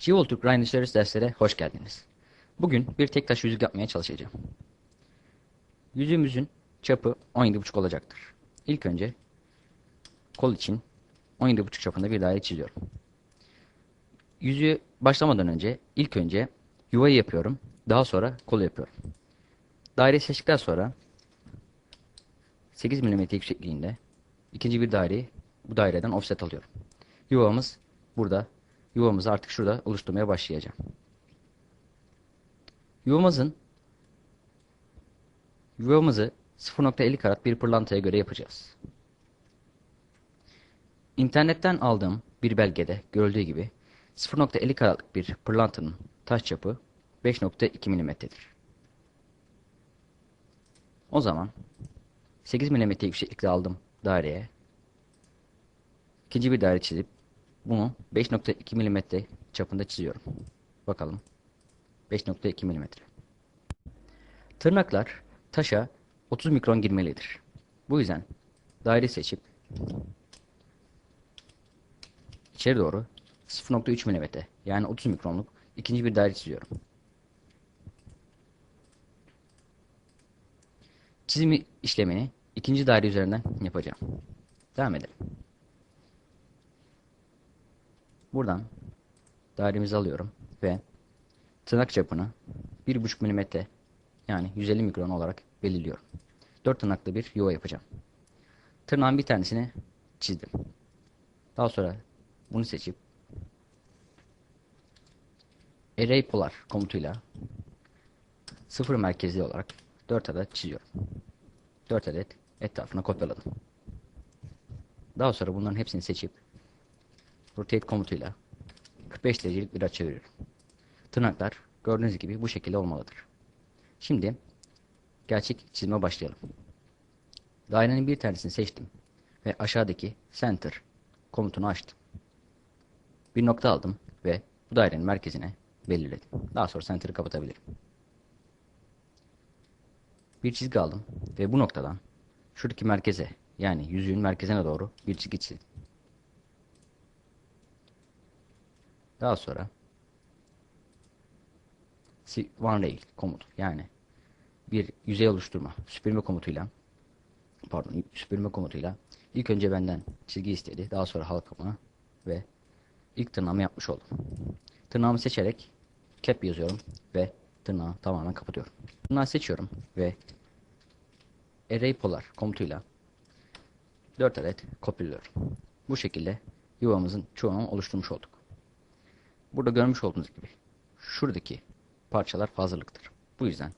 Şivol Türk Ryan Uluslararası derslere hoş geldiniz. Bugün bir tek taş yüzük yapmaya çalışacağım. Yüzüğümüzün çapı 17,5 olacaktır. İlk önce kol için 17,5 çapında bir daire çiziyorum. Yüzüğü başlamadan önce ilk önce yuvayı yapıyorum. Daha sonra kolu yapıyorum. Daireyi seçtikten sonra 8 mm yüksekliğinde ikinci bir daireyi bu daireden offset alıyorum. Yuvamız burada. Yuvamızı artık şurada oluşturmaya başlayacağım. Yuvamızın yuvamızı 0.50 karat bir pırlantaya göre yapacağız. İnternetten aldığım bir belgede görüldüğü gibi 0.50 karatlık bir pırlantanın taş çapı 5.2 mm'dir. O zaman 8 mm yükseklikte aldım daireye. İkinci bir daire çizip bunu 5.2 mm çapında çiziyorum. Bakalım. 5.2 mm. Tırnaklar taşa 30 mikron girmelidir. Bu yüzden daire seçip içeri doğru 0.3 mm yani 30 mikronluk ikinci bir daire çiziyorum. Çizimi işlemini ikinci daire üzerinden yapacağım. Devam edelim. Buradan dairemizi alıyorum ve tırnak çapını 1.5 mm yani 150 mikron olarak belirliyorum. 4 tırnaklı bir yuva yapacağım. Tırnağın bir tanesini çizdim. Daha sonra bunu seçip Array Polar komutuyla sıfır merkezli olarak 4 adet çiziyorum. 4 adet etrafına kopyaladım. Daha sonra bunların hepsini seçip rotate komutuyla 45 derecelik bir açı veriyorum. Tırnaklar gördüğünüz gibi bu şekilde olmalıdır. Şimdi gerçek çizime başlayalım. Dairenin bir tanesini seçtim ve aşağıdaki center komutunu açtım. Bir nokta aldım ve bu dairenin merkezine belirledim. Daha sonra center'ı kapatabilirim. Bir çizgi aldım ve bu noktadan şuradaki merkeze yani yüzüğün merkezine doğru bir çizgi çizdim. Daha sonra one rail komut yani bir yüzey oluşturma süpürme komutuyla pardon süpürme komutuyla ilk önce benden çizgi istedi. Daha sonra halkamı ve ilk tırnağımı yapmış oldum. Tırnağımı seçerek cap yazıyorum ve tırnağı tamamen kapatıyorum. Tırnağı seçiyorum ve array polar komutuyla 4 adet kopyalıyorum. Bu şekilde yuvamızın çoğunu oluşturmuş olduk. Burada görmüş olduğunuz gibi şuradaki parçalar fazlalıktır. Bu yüzden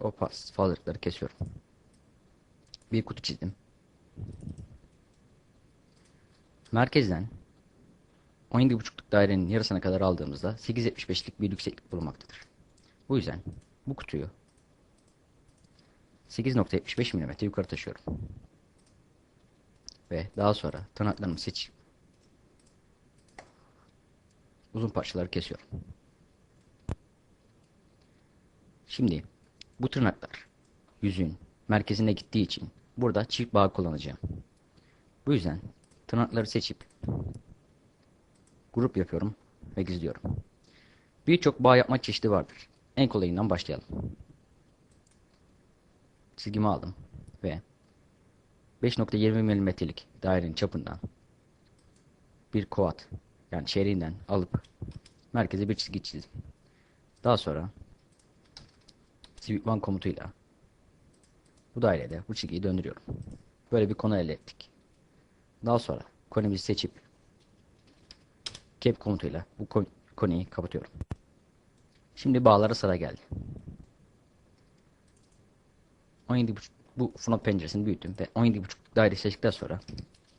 o fazlalıkları kesiyorum. Bir kutu çizdim. Merkezden 17.5'luk dairenin yarısına kadar aldığımızda 8.75'lik bir yükseklik bulunmaktadır. Bu yüzden bu kutuyu 8.75 mm yukarı taşıyorum. Ve daha sonra tırnaklarımı seçip uzun parçaları kesiyorum. Şimdi bu tırnaklar yüzün merkezine gittiği için burada çift bağ kullanacağım. Bu yüzden tırnakları seçip grup yapıyorum ve gizliyorum. Birçok bağ yapma çeşidi vardır. En kolayından başlayalım. Çizgimi aldım ve 5.20 mm'lik dairenin çapından bir kuat yani çeyreğinden alıp merkeze bir çizgi çizdim. Daha sonra Civic One komutuyla bu dairede bu çizgiyi döndürüyorum. Böyle bir konu elde ettik. Daha sonra konumuzu seçip cap komutuyla bu kon konuyu kapatıyorum. Şimdi bağlara sıra geldi. 17.5 bu FNAP penceresini büyüttüm ve 17.5 daire seçtikten sonra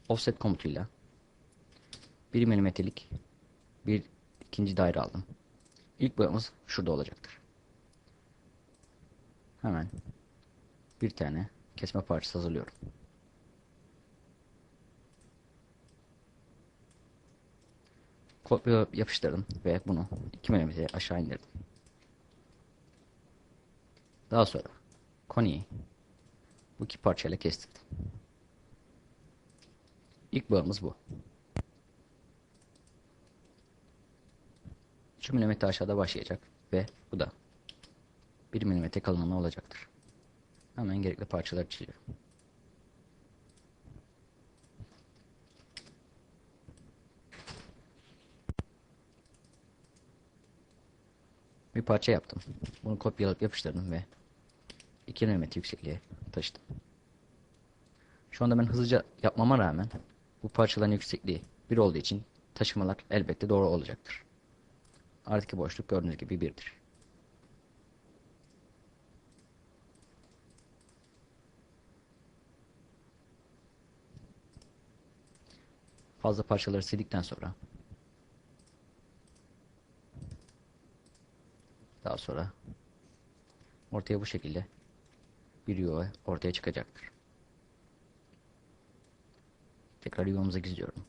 offset komutuyla 1 mm'lik bir ikinci daire aldım. İlk boyamız şurada olacaktır. Hemen bir tane kesme parçası hazırlıyorum. Kopya yapıştırdım ve bunu 2 mm aşağı indirdim. Daha sonra koniyi bu iki parçayla kestirdim. İlk bağımız bu. 3 mm aşağıda başlayacak ve bu da 1 mm kalınlığında olacaktır. Hemen gerekli parçaları çiziyorum. Bir parça yaptım. Bunu kopyalayıp yapıştırdım ve 2 mm yüksekliğe taşıdım. Şu anda ben hızlıca yapmama rağmen bu parçaların yüksekliği 1 olduğu için taşımalar elbette doğru olacaktır. Aradaki boşluk gördüğünüz gibi 1'dir. Fazla parçaları sildikten sonra daha sonra ortaya bu şekilde bir yuva ortaya çıkacaktır. Tekrar yuvamıza gizliyorum.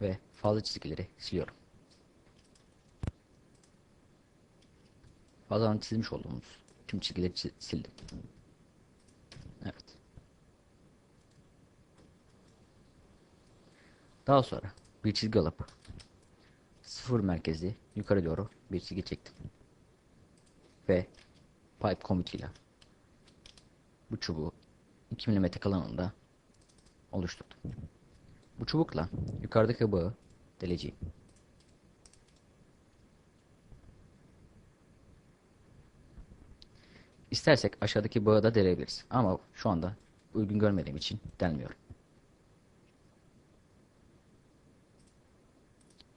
Ve fazla çizgileri siliyorum. Fazladan çizmiş olduğumuz tüm çizgileri çi- sildim. Evet. Daha sonra bir çizgi alıp sıfır merkezli yukarı doğru bir çizgi çektim. Ve pipe komutuyla bu çubuğu 2 mm kalınlığında oluşturdum. Bu çubukla yukarıdaki bağı deleceğim. İstersek aşağıdaki bağı da deleyebiliriz. Ama şu anda uygun görmediğim için delmiyorum.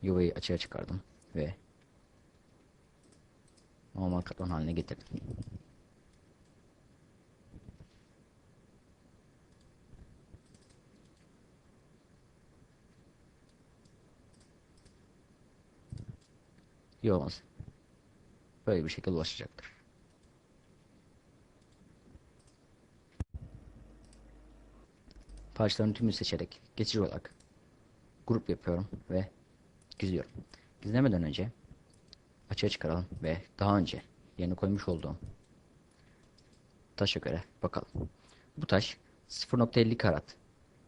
Yuvayı açığa çıkardım ve normal katman haline getirdim. Yuvamız böyle bir şekilde ulaşacaktır. Parçaların tümünü seçerek geçici olarak grup yapıyorum ve gizliyorum. Gizlemeden önce açığa çıkaralım ve daha önce yerine koymuş olduğum taşa göre bakalım. Bu taş 0.50 karat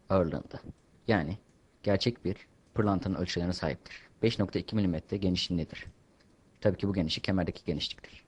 ağırlığında. Yani gerçek bir pırlantanın ölçülerine sahiptir. 5.2 mm genişliğindedir. Tabii ki bu genişlik kemerdeki genişliktir.